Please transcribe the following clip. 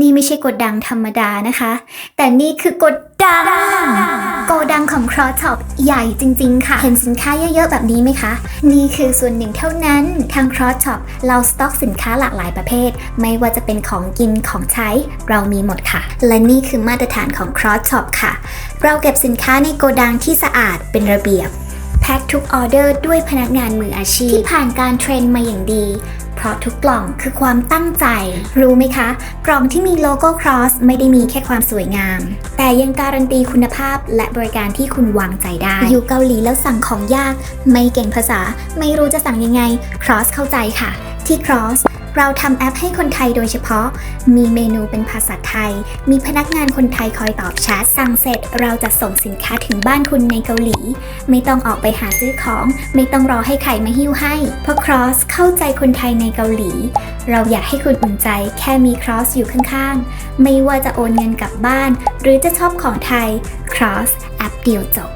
นี่ไม่ใช่โกดังธรรมดานะคะ แต่นี่คือโกดังโกดังของ Cross Top ใหญ่จริง ๆ ค่ะ เห็นสินค้าเยอะๆ แบบนี้ไหมคะ นี่คือส่วนหนึ่งเท่านั้น ทาง Cross Top เราสต็อกสินค้าหลากหลายประเภท ไม่ว่าจะเป็นของกินของใช้ เรามีหมดค่ะ และนี่คือมาตรฐานของ Cross Top ค่ะ เราเก็บสินค้าในโกดังที่สะอาดเป็นระเบียบแพ็คทุกออเดอร์ด้วยพนักงานมืออาชีพ ที่ผ่านการเทรนมาอย่างดีเพ ราะทุกกล่องคือความตั้งใจ รู้ไหมคะ กล่องที่มีโลโก้ Cross ไม่ได้มีแค่ความสวยงาม แต่ยังการันตีคุณภาพและบริการที่คุณวางใจได้ อยู่เกาหลีแล้วสั่งของยาก ไม่เก่งภาษา ไม่รู้จะสั่งยังไง Cross เข้าใจค่ะ ที่ Cross เราทำแอปให้คนไทยโดยเฉพาะ มีเมนูเป็นภาษาไทย มีพนักงานคนไทยคอยตอบแชทสั่งเสร็จ เราจะส่งสินค้าถึงบ้านคุณในเกาหลี ไม่ต้องออกไปหาซื้อของ ไม่ต้องรอให้ใครมาหิ้วให้ เพราะ Cross เข้าใจคนไทยในเกาหลี เราอยากให้คุณอุ่นใจแค่มี Cross อยู่ข้างๆ ไม่ว่าจะโอนเงินกลับบ้าน หรือจะชอบของไทย Cross แอปเดียวจบ